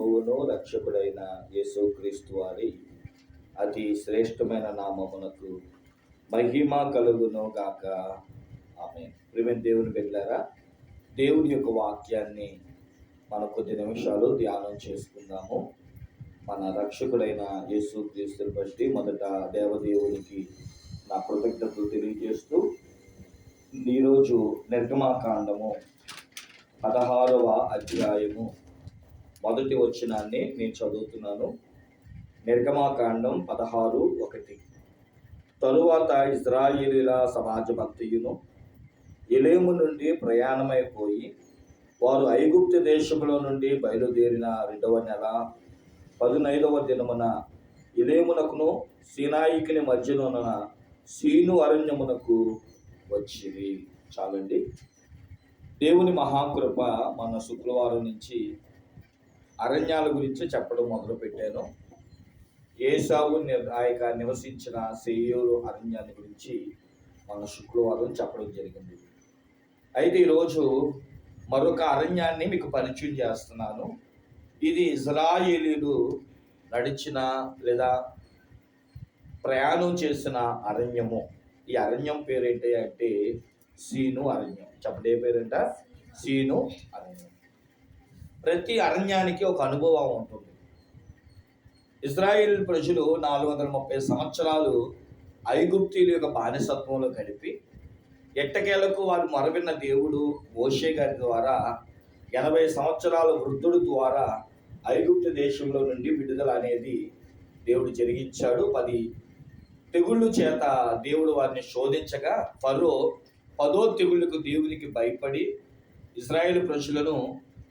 ప్రభువును రక్షకుడైన యేసుక్రీస్తు వారి అతి శ్రేష్టమైన నామమునకు మహిమ కలుగును గాక. ఆమె ప్రిమిన దేవుని బిడ్డారా దేవుని యొక్క వాక్యాన్ని మన కొద్ది నిమిషాలు ధ్యానం చేసుకుందాము. మన రక్షకుడైన యేసుక్రీస్తుని బట్టి మొదట దేవదేవునికి నా కృతజ్ఞతలు తెలియజేస్తూ ఈరోజు నిర్గమాకాండము పదహారవ అధ్యాయము మొదటి వచనాన్ని నేను చదువుతున్నాను. నిర్గమాకాండం పదహారు ఒకటి. తరువాత ఇజ్రాయేలీల సమాజమంతయును ఎలేము నుండి ప్రయాణమైపోయి వారు ఐగుప్తు దేశంలో నుండి బయలుదేరిన రెండవ నెల పదునైదవ దినమున ఇలేమునకును సీనాయికిని మధ్యలోన సీను అరణ్యమునకు వచ్చింది చాలండి. దేవుని మహాకృప మన శుక్రవారం నుంచి అరణ్యాల గురించి చెప్పడం మొదలు పెట్టాను. ఏసావు ఆ యొక్క నివసించిన సేయూరు అరణ్యాన్ని గురించి మన శుక్రవారం చెప్పడం జరిగింది. అయితే ఈరోజు మరొక అరణ్యాన్ని మీకు పరిచయం చేస్తున్నాను. ఇది ఇజ్రాయేలీలు నడిచిన లేదా ప్రయాణం చేసిన అరణ్యము. ఈ అరణ్యం పేరేంటి అంటే సీను అరణ్యం. చెప్పడే ఏ పేరంట? సీను అరణ్యం. ప్రతి అరణ్యానికి ఒక అనుభవం ఉంటుంది. ఇజ్రాయిల్ ప్రజలు నాలుగు వందల ముప్పై సంవత్సరాలు ఐగుప్తీల యొక్క బానిసత్వంలో గడిపి ఎట్టకేలకు వారు మరవిన్న దేవుడు మోషే గారి ద్వారా ఎనభై సంవత్సరాల వృద్ధుడు ద్వారా ఐగుప్తు దేశంలో నుండి విడుదల అనేది దేవుడు జరిగించాడు. పది తెగుళ్ళు చేత దేవుడు వారిని శోధించగా ఫరో పదో తెగుళ్ళకు దేవునికి భయపడి ఇజ్రాయేల్ ప్రజలను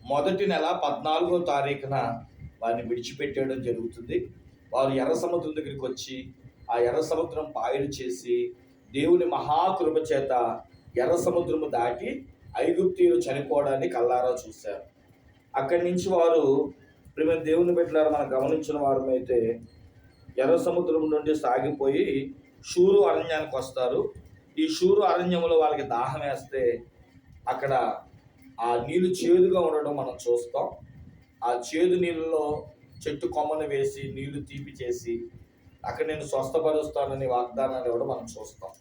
మొదటి నెల పద్నాలుగో తారీఖున వారిని విడిచిపెట్టేయడం జరుగుతుంది. వారు ఎర్ర సముద్రం దగ్గరికి వచ్చి ఆ ఎర్ర సముద్రం పాయలు చేసి దేవుని మహాకృప చేత ఎర్ర సముద్రము దాటి ఐగుప్తీయులు చనిపోవడాన్ని కల్లారా చూశారు. అక్కడి నుంచి వారు ప్రేమ దేవుని పెట్టారు మనం గమనించిన వారమైతే ఎర్ర సముద్రం నుండి సాగిపోయి షూరు అరణ్యానికి వస్తారు. ఈ షూరు అరణ్యంలో వాళ్ళకి దాహం వేస్తే అక్కడ ఆ నీళ్ళు చేదుగా ఉండడం మనం చూస్తాం. ఆ చేదు నీళ్ళలో చెట్టు కొమ్మను వేసి నీళ్ళు తీపి చేసి అక్కడ నేను స్వస్థపరుస్తానని వాగ్దానాలు ఇవ్వడం మనం చూస్తాం.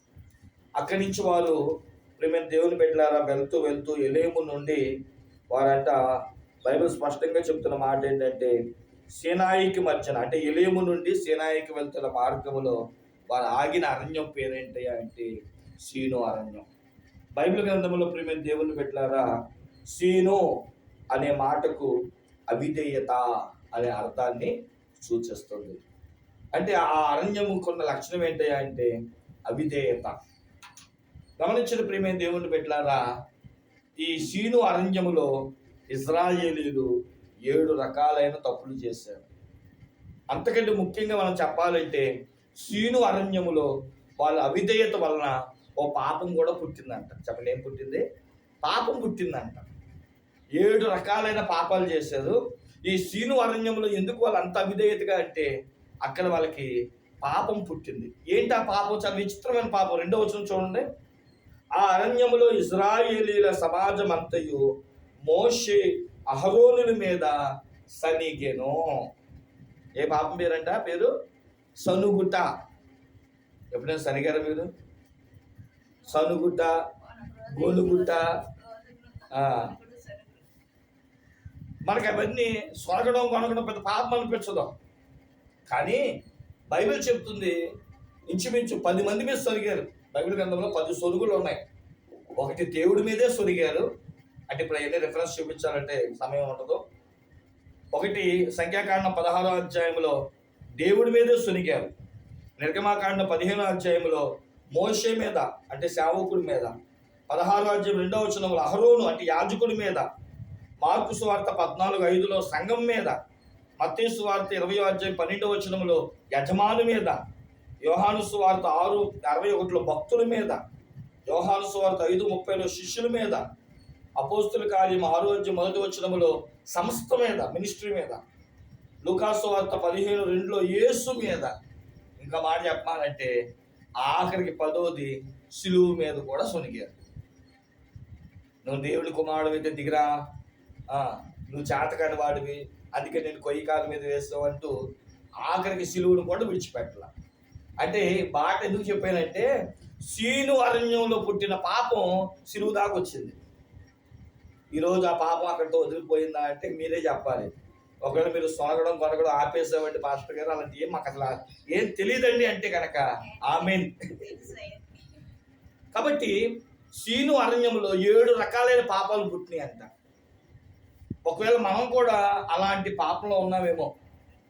అక్కడి నుంచి వారు ప్రేమ దేవుని పెట్టారా వెళ్తూ వెళ్తూ ఎలేము నుండి వారంట బైబిల్ స్పష్టంగా చెప్తున్న మాట ఏంటంటే సేనాయికి మధ్యన అంటే ఎలేము నుండి సేనాయికి వెళ్తున్న మార్గంలో వారు ఆగిన అరణ్యం పేరేంటి అంటే సీను అరణ్యం. బైబిల్ గ్రంథంలో ప్రేమ దేవుని పెట్టారా సీను అనే మాటకు అవిధేయత అనే అర్థాన్ని సూచిస్తుంది. అంటే ఆ అరణ్యము కొన్న లక్షణం ఏంటి అంటే అవిధేయత. గమనించిన ప్రేమే దేవుని పెట్టారా ఈ సీను అరణ్యములో ఇజ్రాయేలీలు ఏడు రకాలైన తప్పులు చేశారు. అంతకంటే ముఖ్యంగా మనం చెప్పాలంటే సీను అరణ్యములో వాళ్ళ అవిధేయత వలన ఓ పాపం కూడా పుట్టిందంట. చెప్పండి ఏం పుట్టింది? పాపం పుట్టిందంట. ఏడు రకాలైన పాపాలు చేశారు. ఈ సీను అరణ్యంలో ఎందుకు వాళ్ళు అంత అవిధేయతగా అంటే అక్కడ వాళ్ళకి పాపం పుట్టింది. ఏంటి ఆ పాపం? చాలా విచిత్రమైన పాపం. రెండో వచ్చిన చూడండి. ఆ అరణ్యంలో ఇజ్రాయేలీల సమాజం అంతయు మోషే అహరోనుల మీద సనిగెను. ఏ పాపం పేరంట? పేరు సనుగుట. ఎప్పుడైనా సనిగారా మీరు? సనుగుట గోలుగుట మనకి అవన్నీ సొరగడం కొనగడం పెద్ద పాపం అనిపించదు. కానీ బైబిల్ చెప్తుంది ఇంచుమించు పది మంది మీద సొరిగారు. బైబిల్ గ్రంథంలో పది సొరుగులు ఉన్నాయి. ఒకటి దేవుడి మీదే సొరిగారు. అంటే ఇప్పుడు ఎన్ని రిఫరెన్స్ చూపించాలంటే సమయం ఉండదు. ఒకటి సంఖ్యాకాండం పదహారో అధ్యాయంలో దేవుడి మీదే సునిగారు. నిర్గమాకాండం పదిహేనో అధ్యాయంలో మోషే మీద అంటే సేవకుడి మీద పదహారో అధ్యాయం రెండవ వచనంలో అహరోను అంటే యాజకుడి మీద మార్కు సువార్త పద్నాలుగు ఐదులో సంఘం మీద మత్తేసు సువార్త ఇరవై అధ్యాయం పన్నెండవ వచనంలో యజమాను మీద యోహాను సువార్త ఆరు అరవై ఒకటిలో భక్తుల మీద యోహాను సువార్త ఐదు ముప్పైలో శిష్యుల మీద అపోస్తుల కార్యం ఆరో అధ్యాయం మొదటి వచనంలో సంస్థ మీద మినిస్ట్రీ మీద లుకాసు వార్త పదిహేను రెండులో యేసు మీద. ఇంకా మాట చెప్పాలంటే ఆఖరికి పదోది సిలువు మీద కూడా సొనిగారు. నువ్వు దేవుడి కుమారుడు అయితే దిగిరా. నువ్వు చేతకాని వాడివి అందుకే నేను కొయ్యి కాలు మీద వేస్తావు అంటూ ఆఖరికి సిలువును కూడా విడిచిపెట్టాల. అంటే బాట ఎందుకు చెప్పానంటే సీను అరణ్యంలో పుట్టిన పాపం సిలువు దాకా వచ్చింది. ఈరోజు ఆ పాపం అక్కడితో వదిలిపోయిందా అంటే మీరే చెప్పాలి. ఒకవేళ మీరు సొనగడం కొనగడం ఆపేసామంటే పాస్టర్ గారు అలాంటి ఏం మాకు అసలు ఏం తెలియదండి అంటే కనుక ఆమెన్. కాబట్టి సీను అరణ్యంలో ఏడు రకాలైన పాపాలు పుట్టినాయి అంట ఒకవేళ మనం కూడా అలాంటి పాపంలో ఉన్నామేమో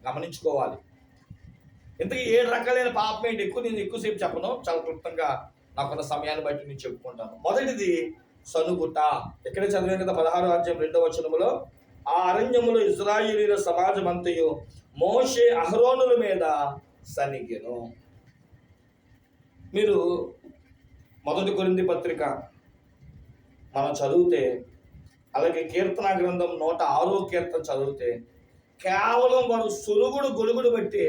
గమనించుకోవాలి. ఇంతకీ ఏడు రకాలైన పాపం ఏంటి? ఎక్కువ నేను ఎక్కువసేపు చెప్పను. చాలా క్లుప్తంగా నాకున్న సమయాన్ని బట్టి నేను చెప్పుకుంటాను. మొదటిది సనుగుట ఎక్కడ చదివాను కదా? పదహారు అధ్యాయం రెండవ వచనములో ఆ అరణ్యములో ఇజ్రాయిలీల సమాజం అంతయు మోషే అహరోనుల మీద సనిగెను. మీరు మొదటి కొరింది పత్రిక మనం చదివితే అలాగే కీర్తన గ్రంథం నూట ఆరో కీర్తన చదివితే కేవలం వారు సులుగుడు గొలుగుడు బట్టి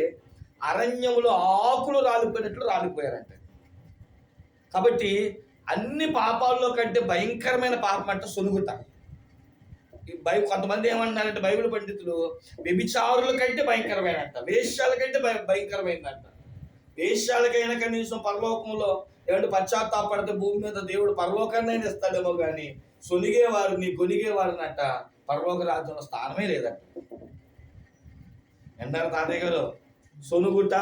అరణ్యములో ఆకులు రాలిపోయినట్లు రాలిపోయారంట. కాబట్టి అన్ని పాపాల్లో కంటే భయంకరమైన పాపం అంటే సులుగుట ఈ బై కొంతమంది ఏమంటున్నారంటే బైబిల్ పండితులు వ్యభిచారుల కంటే భయంకరమైనంట వేష్యాల కంటే భయ భయంకరమైందంట వేశ్యాలకైనా కనీసం పరలోకంలో ఏమంటే పశ్చాత్తాపడితే భూమి మీద దేవుడు పరలోకాన్ని ఇస్తాడేమో కానీ సొనిగే వారిని గొనిగే వారిని పరలోక రాజ్యంలో స్థానమే లేదట. ఎండారు తాతయ్య గారు సొనుగుట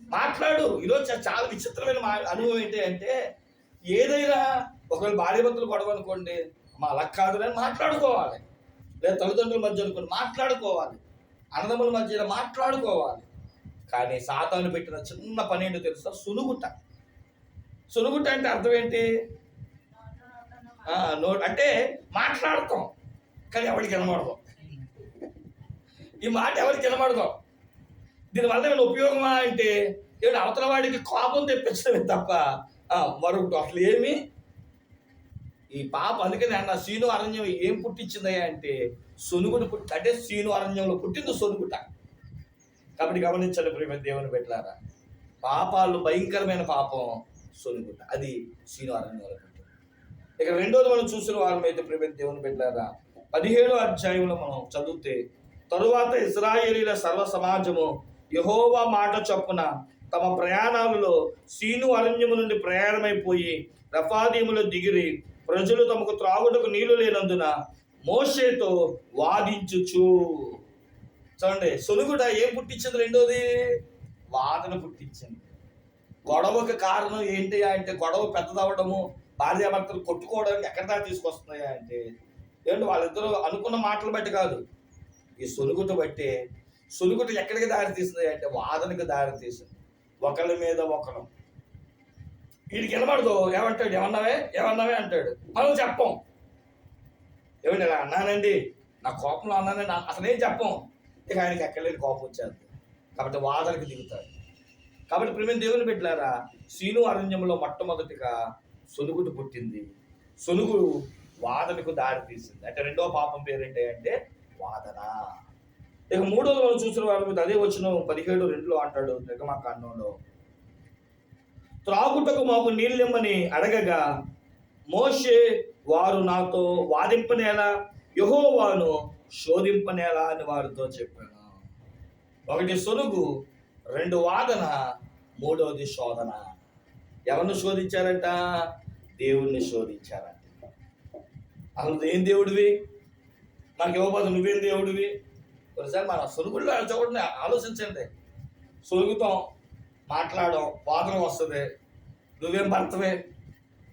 మాట్లాడు. ఈరోజు చాలా విచిత్రమైన మా అనుభవం ఏంటి అంటే ఏదైనా ఒకవేళ భార్య భర్తలు మా అలా కాదు అని మాట్లాడుకోవాలి. లేదా తల్లిదండ్రుల మధ్య అనుకోండి మాట్లాడుకోవాలి. అన్నదమ్ముల మధ్య మాట్లాడుకోవాలి. కానీ సాతాను పెట్టిన చిన్న పని ఏంటో తెలుసా? సునుగుట. సునుగుట అంటే అర్థం ఏంటి? ఆ, నో అంటే మాట్లాడతాం కానీ ఎవరికి వినబడదాం. ఈ మాట ఎవరికి వినబడదాం? దీనివల్ల ఏమైనా ఉపయోగమా అంటే ఏమైనా అవతల వాడికి కోపం తెప్పించడమే తప్ప మరొకటి అసలు ఏమి? ఈ పాప అందుకని అన్న సీను అరణ్యం ఏం పుట్టించిందయ్యా అంటే సొనుగుడు పుట్టి అంటే సీను అరణ్యంలో పుట్టింది సొనుగుట. కాబట్టి గమనించండి ప్రేమ దేవుని పెట్టారా పాపాలు భయంకరమైన పాపం సొనుగుట. అది సీను అరణ్యంలో పుట్టింది. ఇక రెండోది మనం చూసిన వారం అయితే ప్రేమ దేవుని పెట్టారా పదిహేడో అధ్యాయంలో మనం చదివితే తరువాత ఇజ్రాయేలీల సర్వ సమాజము యహోవా మాట చొప్పున తమ ప్రయాణాలలో సీను అరణ్యము నుండి ప్రయాణమైపోయి రఫాదీములో దిగిరి ప్రజలు తమకు త్రాగుటకు నీళ్ళు లేనందున మోషేతో వాదించుచు. చూడండి సొనుగుట ఏం పుట్టించింది రెండోది? వాదన పుట్టించింది. గొడవకు కారణం ఏంటి అంటే గొడవ పెద్దదవడము భార్యాభర్తలు కొట్టుకోవడానికి ఎక్కడ దాకా తీసుకొస్తున్నాయా అంటే ఏంటి వాళ్ళిద్దరూ అనుకున్న మాటలు బట్టి కాదు. ఈ సునుగుట బట్టి సునుగుట ఎక్కడికి దారి తీస్తుంది అంటే వాదనకి దారి తీసింది. ఒకరి మీద ఒకరు వీడికి వినబడదు. ఏమంటాడు? ఏమన్నావే? ఏమన్నావే అంటాడు. మనం చెప్పం. ఏమండి ఇలా అన్నానండి? నా కోపంలో అన్నానండి. నా- అసలేం చెప్పం? ఇక ఆయనకి ఎక్కడలేని కోపం వచ్చేది. కాబట్టి వాదనకి దిగుతాడు. కాబట్టి ప్రేమ దేవుని పెట్టారా సీను అరణ్యంలో మొట్టమొదటిగా సొనుగుడు పుట్టింది. సొనుగు వాదనకు దారి తీసింది. అంటే రెండో పాపం పేరేంటి అంటే వాదన. ఇక మూడోది మనం చూసిన వాళ్ళ మీద అదే వచ్చిన పదిహేడు రెండులో అంటాడు నిర్గమాకాండంలో త్రాగుటకు మాకు నీళ్ళిమ్మని అడగగా మోషే వారు నాతో వాదింపనేలా యహోవాను శోధింపనేలా అని వారితో చెప్పాను. ఒకటి సొనుగు రెండు వాదన మూడవది శోధన. ఎవరిని శోధించారంట? దేవుణ్ణి శోధించారంట. అసలు ఏం దేవుడివి? మనకి ఇవ్వబోదు నువ్వేం దేవుడివి? ఒకసారి మన సొలుగుల్లో చూడండి ఆలోచించండి. సొలుగుతాం మాట్లాడడం వాదన వస్తుంది. నువ్వేం భర్తవే?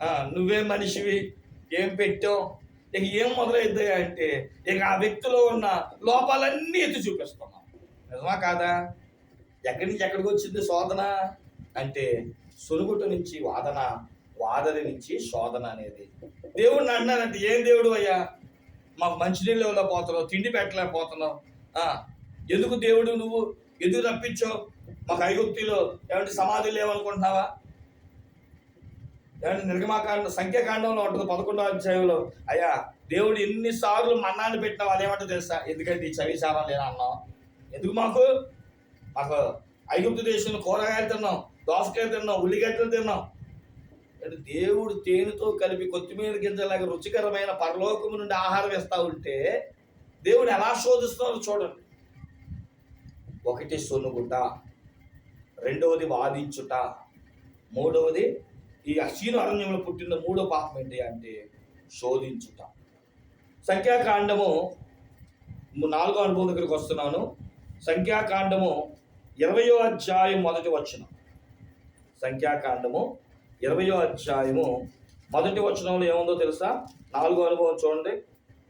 నువ్వేం మనిషివి? ఏం పెట్టావు? ఇక ఏం మొదలైద్ది అంటే ఇక ఆ వ్యక్తిలో ఉన్న లోపాలన్నీ ఎత్తి చూపిస్తున్నాం. నిజమా కాదా? ఎక్కడి నుంచి ఎక్కడికి వచ్చింది శోధన? అంటే సులుగుట నుంచి వాదన వాదన నుంచి శోధన అనేది. దేవుడిని అన్నానంటే ఏం దేవుడు అయ్యా? మాకు మంచినీళ్ళు ఇవ్వలేకపోతున్నావు తిండి పెట్టలేకపోతున్నావు. ఎందుకు దేవుడు నువ్వు ఎందుకు రప్పించావు? మాకు ఐగుప్తిలో ఏమంటే సమాధి లేవనుకుంటున్నావా? ఏమంటే నిర్గమాకాండ సంఖ్యాకాండంలో ఉంటుంది పదకొండవ అధ్యాయంలో. అయ్యా దేవుడు ఎన్నిసార్లు మన్నాన్ని పెట్టిన వాళ్ళు ఏమంటో తెలుసా? ఎందుకంటే ఈ చవిచారం లేదా అన్నాం ఎందుకు మాకు? మాకు ఐగుప్తు దేశంలో కూరగాయలు తిన్నాం. దోసకాయలు తిన్నాం ఉల్లిగడ్డలు తిన్నాం. అంటే దేవుడు తేనెతో కలిపి కొత్తిమీర గింజలాగా రుచికరమైన పరలోకము నుండి ఆహారం ఇస్తా ఉంటే దేవుడు ఎలా శోధిస్తున్నారో చూడండి. ఒకటి సొనుగుట రెండవది వాదించుట మూడవది ఈ అక్షీణ అరణ్యంలో పుట్టిన మూడో పాపం ఏంటి అంటే శోధించుట. సంఖ్యాకాండము నాలుగో అనుభవం దగ్గరకు వస్తున్నాను. సంఖ్యాకాండము ఇరవయో అధ్యాయం మొదటి వచ్చిన సంఖ్యాకాండము ఇరవయో అధ్యాయము. మొదటి వచనంలో ఏముందో తెలుసా? నాలుగో అనుభవం చూడండి.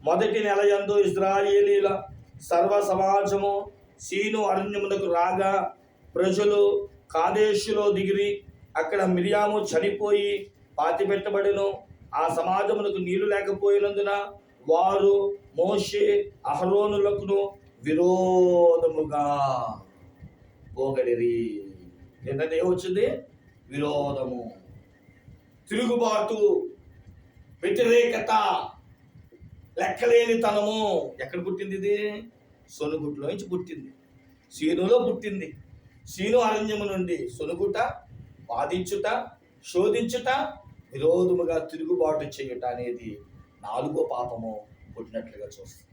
మొదటి నెల యందు ఇజ్రాయేలీల సర్వ సమాజము సీను అరణ్యమునకు రాగా ప్రజలు కాదేశులో దిగిరి. అక్కడ మిరియాము చనిపోయి పాతి పెట్టబడిను. ఆ సమాజమునకు నీళ్ళు లేకపోయినందున వారు మోషే అహరోనులకును విరోధముగా పోగడిరి. నిన్న ఏమొచ్చింది? విరోధము. తిరుగుబాటు వ్యతిరేకత లెక్కలేనితనము. ఎక్కడ పుట్టింది ఇది? సొనుగుట్లో నుంచి పుట్టింది. సీనులో పుట్టింది. సీను అరణ్యము నుండి సొనుగుట వాదించుట శోధించుట విరోధముగా తిరుగుబాటు చేయుట అనేది నాలుగో పాపము పుట్టినట్లుగా చూస్తుంది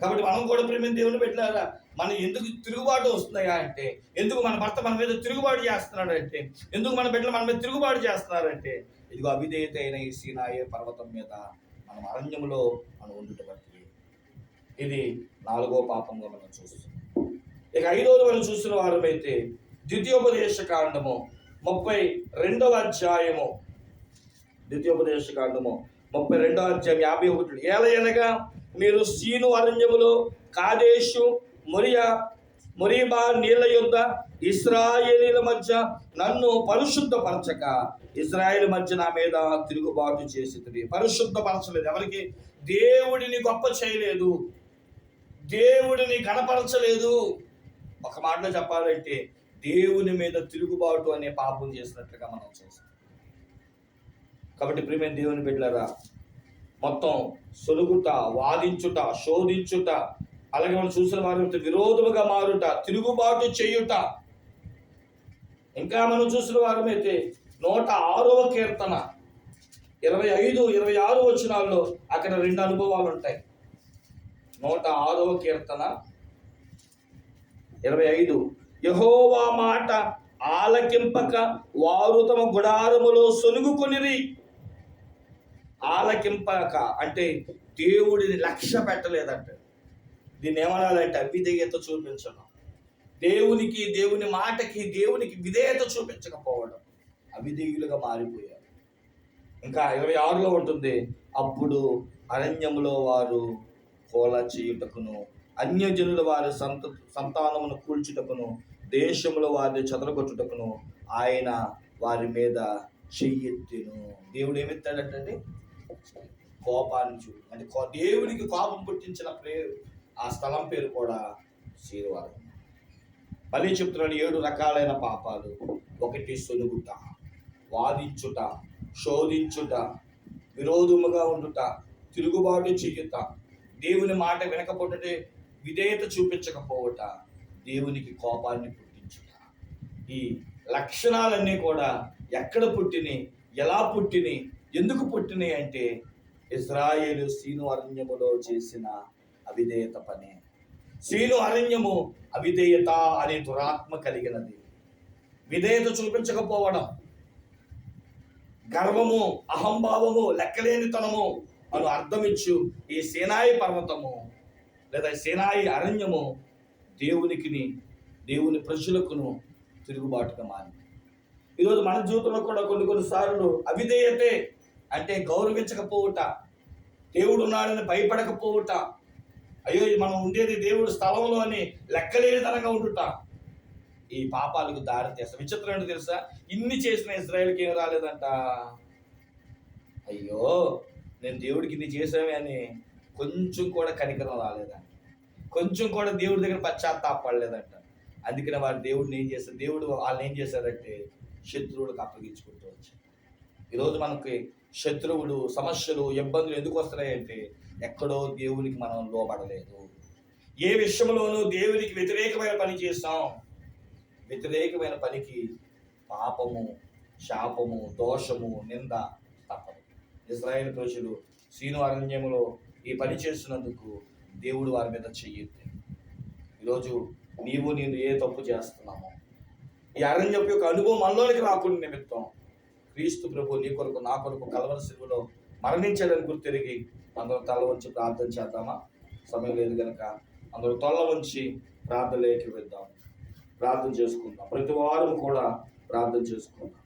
కాబట్టి మనం కూడా ప్రేమ దేవుని పెట్టారా మనం ఎందుకు తిరుగుబాటు వస్తున్నాయా అంటే ఎందుకు మన భర్త మన మీద తిరుగుబాటు చేస్తున్నాడు అంటే ఎందుకు మన బిడ్డలు మన మీద తిరుగుబాటు చేస్తున్నారంటే ఇదిగో అవిధేయత అయిన ఈ సీనాయే పర్వతం మీద మనం అరణ్యంలో మనం ఉండేటువంటి ఇది నాలుగో పాపంగా మనం చూస్తున్నాం. ఇక ఐదోది మనం చూసిన వారమైతే ద్వితీయోపదేశ కాండము ముప్పై రెండవ అధ్యాయము. ద్వితీయోపదేశ కాండము ముప్పై రెండవ అధ్యాయం యాభై ఒకటి. ఏలయనగా మీరు సీను అరణ్యములో కాదేశు మొరియా మొరీబా నీళ్ళ యొద్ద ఇస్రాయేలీల మధ్య నన్ను పరిశుద్ధపరచక ఇస్రాయేల్ మధ్య నా మీద తిరుగుబాటు చేసి పరిశుద్ధపరచలేదు. ఎవరికి? దేవుడిని గొప్ప చేయలేదు. దేవుడిని కనపరచలేదు ఒక మాటలో చెప్పాలంటే దేవుని మీద తిరుగుబాటు అనే పాపం చేసినట్లుగా మనం చేస్తాం. కాబట్టి ప్రియమైన దేవుని బిడ్డలరా మొత్తం సొలుగుట వాదించుట శోధించుట అలాగే మనం చూసిన వారి విరోధముగా మారుట తిరుగుబాటు చేయుట. ఇంకా మనం చూసిన వారమైతే నూట ఆరవ కీర్తన ఇరవై ఐదు ఇరవై ఆరు వచనాల్లో అక్కడ రెండు అనుభవాలు ఉంటాయి. నూట ఆరవ కీర్తన ఇరవై ఐదు యహోవా మాట ఆలకింపక వారు తమ గుడారములో సొలుగుకొనిరి ఆలకింపక అంటే దేవుడిని లక్ష్య పెట్టలేదంట. దీన్ని ఏమనాలంటే అవిధేయత చూపించడం. దేవునికి దేవుని మాటకి దేవునికి విధేయత చూపించకపోవడం. అవిధేయులుగా మారిపోయారు. ఇంకా ఇరవై ఆరులో ఉంటుంది అప్పుడు అరణ్యములో వారు కోల చేయుటకును అన్యజనుల వారి సంత సంతానమును కూల్చుటకును దేశంలో వారిని చెదరగొట్టుటకును ఆయన వారి మీద చెయ్యెత్తిను. దేవుడు ఏమెత్తాడంటే కోపాన్ని చూడు అంటే కో- దేవునికి కోపం పుట్టించిన ప్రే ఆ స్థలం పేరు కూడా శ్రీవారం బలి చెప్తున్నాడు ఏడు రకాలైన పాపాలు. ఒకటి సొలుగుట వాదించుట శోధించుట విరోధముగా ఉండుట తిరుగుబాటు చేయుట దేవుని మాట వినకపోతే విధేయత చూపించకపోవట దేవునికి కోపాన్ని పుట్టించుట. ఈ లక్షణాలన్నీ కూడా ఎక్కడ పుట్టినాయి ఎలా పుట్టినాయి ఎందుకు పుట్టినాయి అంటే ఇజ్రాయేలు సీను అరణ్యములో చేసిన అవిధేయత పని సీను అరణ్యము అవిధేయత అనే దురాత్మ కలిగినది. విధేయత చూపించకపోవడం గర్వము అహంభావము లెక్కలేనితనము అను అర్థమిచ్చు ఈ సేనాయి పర్వతము లేదా సేనాయి అరణ్యము దేవునికిని దేవుని ప్రజలకును తిరుగుబాటుగా మారింది. ఈరోజు మన జీవితంలో కూడా కొన్ని కొన్నిసార్లు అవిధేయతే అంటే గౌరవించకపోవుట దేవుడు ఉన్నాడని భయపడకపోవుట అయ్యో మనం ఉండేది దేవుడు స్థలంలో అని లెక్కలేనితనంగా ఉంటుంటా ఈ పాపాలకు దారి తీస్తాం. విచిత్రం ఏంటో తెలుసా? ఇన్ని చేసిన ఇజ్రాయెల్కి ఏం రాలేదంట. అయ్యో నేను దేవుడికి ఇన్ని చేసామే అని కొంచెం కూడా కనికరం రాలేదంట. కొంచెం కూడా దేవుడి దగ్గర పశ్చాత్తాపడలేదంట అందుకనే వారు దేవుడిని ఏం చేస్తారు దేవుడు వాళ్ళని ఏం చేశారంటే శత్రువులకు అప్పగించుకుంటూ వచ్చారు ఈరోజు మనకి శత్రువులు సమస్యలు ఇబ్బందులు ఎందుకు వస్తున్నాయంటే ఎక్కడో దేవునికి మనం లోబడలేదు. ఏ విషయంలోనూ దేవునికి వ్యతిరేకమైన పని చేస్తాం. వ్యతిరేకమైన పనికి పాపము శాపము దోషము నింద తప్పదు. ఇజ్రాయేల్ ప్రజలు సీను అరణ్యములో ఈ పని చేస్తున్నందుకు దేవుడు వారి మీద చెయ్యొద్దు ఈరోజు నీవు నేను ఏ తప్పు చేస్తున్నామో ఈ అరణ్యపు యొక్క అనుభవం మనలోనికి రాకుండా నిమిత్తం క్రీస్తు ప్రభు నీ కొరకు నా కొరకు కలవర శిలువలో మరణించాడని గుర్తెరిగి అందరూ తల వంచి ప్రార్థన చేద్దామా? సమయం లేదు కనుక అందరూ తల వంచి ప్రార్థనలోకి వెళ్దాం. ప్రార్థన చేసుకుందాం. ప్రతి వారం కూడా ప్రార్థన చేసుకుందాం.